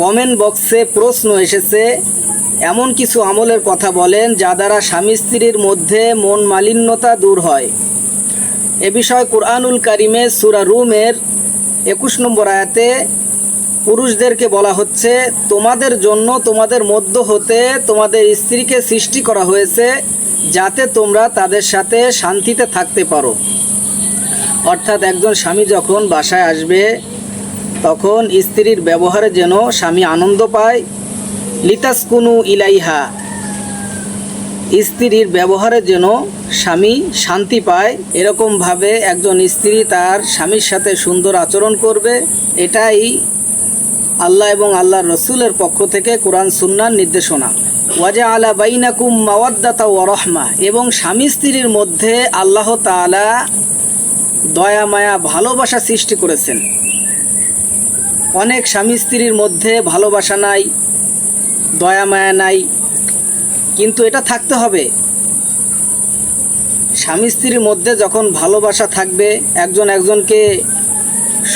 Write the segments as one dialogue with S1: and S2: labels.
S1: Comment বক্সে প্রশ্ন এসেছে, এমন কিছু আমলের কথা বলেন যা দ্বারা স্বামী স্ত্রীর মধ্যে মন মালিন্যতা দূর হয়। এ বিষয়ে কুরআনুল কারিমে সুরা রুমের একুশ নম্বর আয়াতে পুরুষদেরকে বলা হচ্ছে, তোমাদের জন্য তোমাদের মধ্য হতে তোমাদের স্ত্রীকে সৃষ্টি করা হয়েছে যাতে তোমরা তাদের সাথে শান্তিতে থাকতে পারো। অর্থাৎ একজন স্বামী যখন বাসায় আসবে তখন স্ত্রীর ব্যবহারে যেন স্বামী আনন্দ পায়। লিতাসকুনু ইলাইহা। স্ত্রীর ব্যবহারে যেন স্বামী শান্তি পায়। এরকমভাবে একজন স্ত্রী তার স্বামীর সাথে সুন্দর আচরণ করবে। এটাই আল্লাহ এবং আল্লাহ রসুলের পক্ষ থেকে কোরআন সুন্নার নির্দেশনা। ওয়াজা আলা বাইনাকুম মাওয়াদ্দাতা ও রহমা। এবং স্বামী স্ত্রীর মধ্যে আল্লাহ তাআলা দয়া, মায়া, ভালোবাসা সৃষ্টি করেছেন। অনেক স্বামী স্ত্রীর মধ্যে ভালোবাসা নাই, দয়া মায়া নাই, কিন্তু এটা থাকতে হবে। স্বামী স্ত্রীর মধ্যে যখন ভালোবাসা থাকবে, একজন একজনকে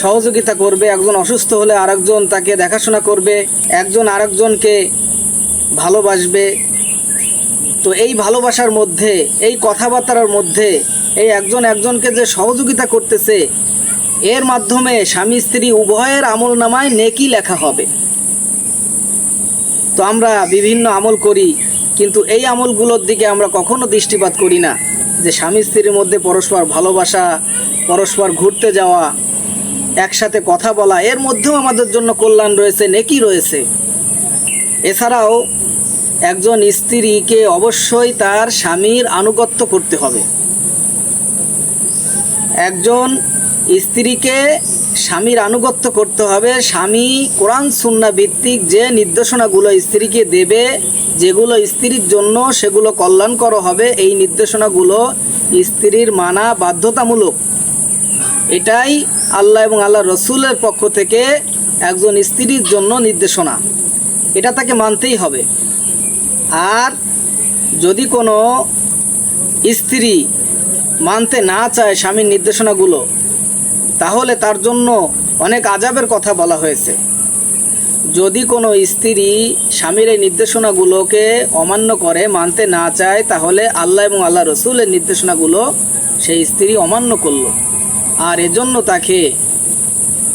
S1: সহযোগিতা করবে, একজন অসুস্থ হলে আরেকজন তাকে দেখাশোনা করবে, একজন আরেকজনকে ভালোবাসবে। তো এই ভালোবাসার মধ্যে, এই কথাবার্তার মধ্যে, এই একজন একজনকে যে সহযোগিতা করতেছে এর মাধ্যমে স্বামী স্ত্রী উভয়ের আমল নামায় নেকি লেখা হবে। তো আমরা বিভিন্ন আমল করি, কিন্তু এই আমলগুলোর দিকে আমরা কখনো দৃষ্টিপাত করি না যে স্বামী স্ত্রীর মধ্যে পরস্পর ভালোবাসা, পরস্পর ঘুরতে যাওয়া, একসাথে কথা বলা, এর মধ্যেও আমাদের জন্য কল্যাণ রয়েছে, নেকি রয়েছে। এছাড়াও একজন স্ত্রীকে অবশ্যই তার স্বামীর আনুগত্য করতে হবে। একজন স্ত্রীকে স্বামীর আনুগত্য করতে হবে। স্বামী কোরআন, সুন্না ভিত্তিক যে নির্দেশনাগুলো স্ত্রীকে দেবে, যেগুলো স্ত্রীর জন্য সেগুলো কল্যাণকর হবে, এই নির্দেশনাগুলো স্ত্রীর মানা বাধ্যতামূলক। এটাই আল্লাহ এবং আল্লাহ রসুলের পক্ষ থেকে একজন স্ত্রীর জন্য নির্দেশনা। এটা তাকে মানতেই হবে। আর যদি কোনো স্ত্রী মানতে না চায় স্বামীর নির্দেশনাগুলো তাহলে তার জন্য অনেক আজাবের কথা বলা হয়েছে। যদি কোনো স্ত্রী স্বামীর এই নির্দেশনাগুলোকে অমান্য করে, মানতে না চায়, তাহলে আল্লাহ এবং আল্লাহ রসুলের নির্দেশনাগুলো সেই স্ত্রী অমান্য করল। আর এজন্য তাকে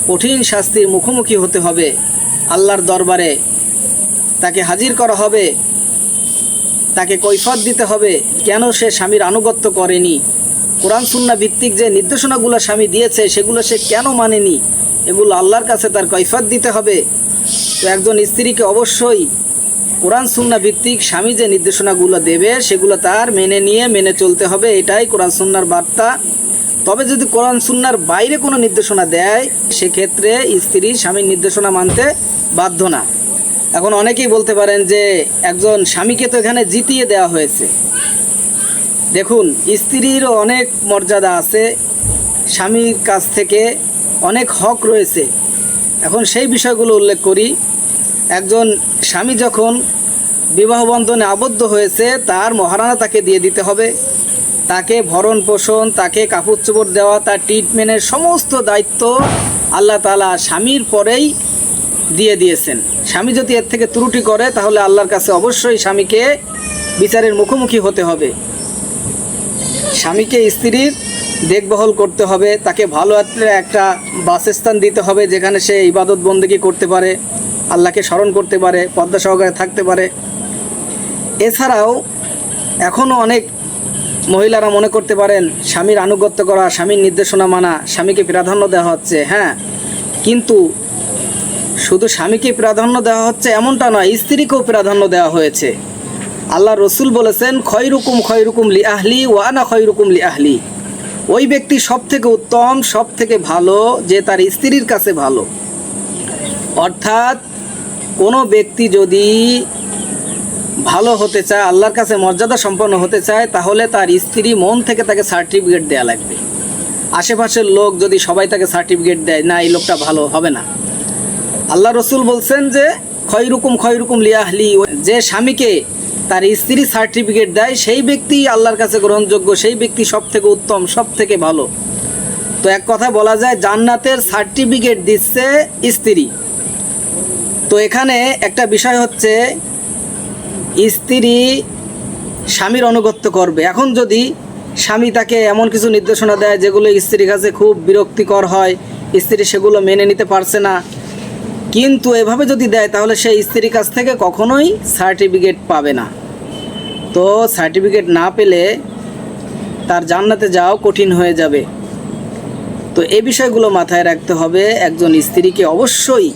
S1: কঠিন শাস্তির মুখোমুখি হতে হবে। আল্লাহর দরবারে তাকে হাজির করা হবে। তাকে কৈফত দিতে হবে। কেন সে স্বামীর আনুগত্য করেনি? কোরআন সুন্না ভিত্তিক যে নির্দেশনাগুলো স্বামী দিয়েছে, সেগুলো সে কেন মানেনি? এগুলো আল্লাহর কাছে তার কৈফত দিতে হবে। তো একজন স্ত্রীকে অবশ্যই কোরআন সুন্না ভিত্তিক স্বামী যে নির্দেশনাগুলো দেবে, সেগুলো তার মেনে নিয়ে মেনে চলতে হবে। এটাই কোরআন সুন্নার বার্তা। তবে যদি কোরআন সুন্নার বাইরে কোনো নির্দেশনা দেয়, সেক্ষেত্রে স্ত্রী স্বামীর নির্দেশনা মানতে বাধ্য না। এখন অনেকেই বলতে পারেন যে, একজন স্বামীকে তো এখানে জিতিয়ে দেওয়া হয়েছে। দেখুন, স্ত্রীরও অনেক মর্যাদা আছে, স্বামীর কাছ থেকে অনেক হক রয়েছে। এখন সেই বিষয়গুলো উল্লেখ করি। একজন স্বামী যখন বিবাহ বন্ধনে আবদ্ধ হয়েছে, তার মহারানা তাকে দিয়ে দিতে হবে। তাকে ভরণ পোষণ, তাকে কাপড় চোপড় দেওয়া, তার ট্রিটমেন্টের সমস্ত দায়িত্ব আল্লাহ তালা স্বামীর পরেই দিয়ে দিয়েছেন। স্বামী যদি এর থেকে ত্রুটি করে, তাহলে আল্লাহর কাছে অবশ্যই স্বামীকে বিচারের মুখোমুখি হতে হবে। স্বামীকে, স্ত্রীর দেখভাল করতে হবে, তাকে ভালো একটা বাসস্থান দিতে হবে, যেখানে সে ইবাদত বন্দেগী করতে পারে, আল্লাহকে স্মরণ করতে পারে, পদ্মা সহকারে থাকতে পারে। এছাড়াও এখনও অনেক মহিলারা মনে করতে পারেন, স্বামীর আনুগত্য করা, স্বামীর নির্দেশনা মানা, স্বামীকে প্রাধান্য দেওয়া হচ্ছে হ্যাঁ। কিন্তু শুধু স্বামীকে প্রাধান্য দেওয়া হচ্ছে এমনটা নয়, স্ত্রীকেও প্রাধান্য দেওয়া হয়েছে। আল্লাহ রসুল বলেছেন, খয়রুকুম খয়রুকুম লি আহলি ওয়ানা খয়রুকুম লি আহলি ওই ব্যক্তি সব থেকে উত্তম সব থেকে ভালো, যে তার স্ত্রীর কাছে ভালো। অর্থাৎ, কোনো ব্যক্তি যদি ভালো হতে চায়, আল্লাহর কাছে মর্যাদা সম্পন্ন হতে চায়, তাহলে তার স্ত্রী মন থেকে তাকে সার্টিফিকেট দেওয়া লাগবে। আশেপাশের লোক যদি সবাই তাকে সার্টিফিকেট দেয়, না, এই লোকটা ভালো হবে না। আল্লাহ রসুল বলছেন যে, খয়রুকুম খয়রুকুম লিয়াহলি যে স্বামীকে তার স্ত্রী সার্টিফিকেট দেয়, সেই ব্যক্তি আল্লাহর কাছে গ্রহণযোগ্য, সেই ব্যক্তি সব থেকে উত্তম সব থেকে ভালো। তো এক কথা বলা যায়, জান্নাতের সার্টিফিকেট দিচ্ছে স্ত্রী। তো এখানে একটা বিষয় হচ্ছে, স্ত্রী স্বামীর অনুগত্য করবে। এখন যদি স্বামী তাকে এমন কিছু নির্দেশনা দেয়, যেগুলো স্ত্রীর কাছে খুব বিরক্তিকর হয়, স্ত্রী সেগুলো মেনে নিতে পারছে না কিন্তু এভাবে যদি দেয়, তাহলে সেই স্ত্রীর কাছ থেকে কখনোই সার্টিফিকেট পাবে না। তো সার্টিফিকেট না পেলে তার জান্নাতে যাওয়া কঠিন হয়ে যাবে। তো এই বিষয়গুলো মাথায় রাখতে হবে, একজন স্ত্রীকে অবশ্যই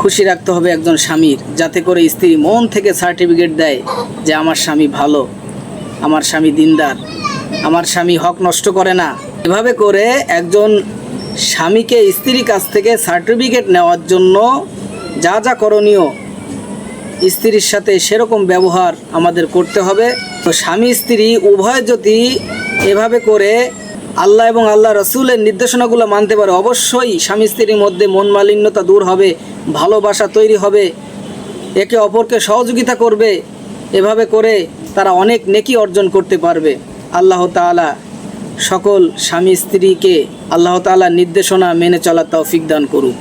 S1: খুশি রাখতে হবে একজন স্বামীর, যাতে করে স্ত্রী মন থেকে সার্টিফিকেট দেয় যে আমার স্বামী ভালো, আমার স্বামী দিনদার, আমার স্বামী হক নষ্ট করে না। এভাবে করে একজন স্বামীকে স্ত্রীর কাছ থেকে সার্টিফিকেট নেওয়ার জন্য যা যা করণীয় স্ত্রীর সাথে সেরকম ব্যবহার আমাদের করতে হবে। তো স্বামী স্ত্রী উভয় যদি এভাবে করে আল্লাহ এবং আল্লাহ রসুলের নির্দেশনাগুলো মানতে পারে, অবশ্যই স্বামী স্ত্রীর মধ্যে মন মালিন্যতা দূর হবে, ভালোবাসা তৈরি হবে, একে অপরকে সহযোগিতা করবে। এভাবে করে তারা অনেক নেকি অর্জন করতে পারবে। আল্লাহ তাআলা সকল স্বামী স্ত্রীকে আল্লাহ তালার নির্দেশনা মেনে চলার তৌফিক দান করুক।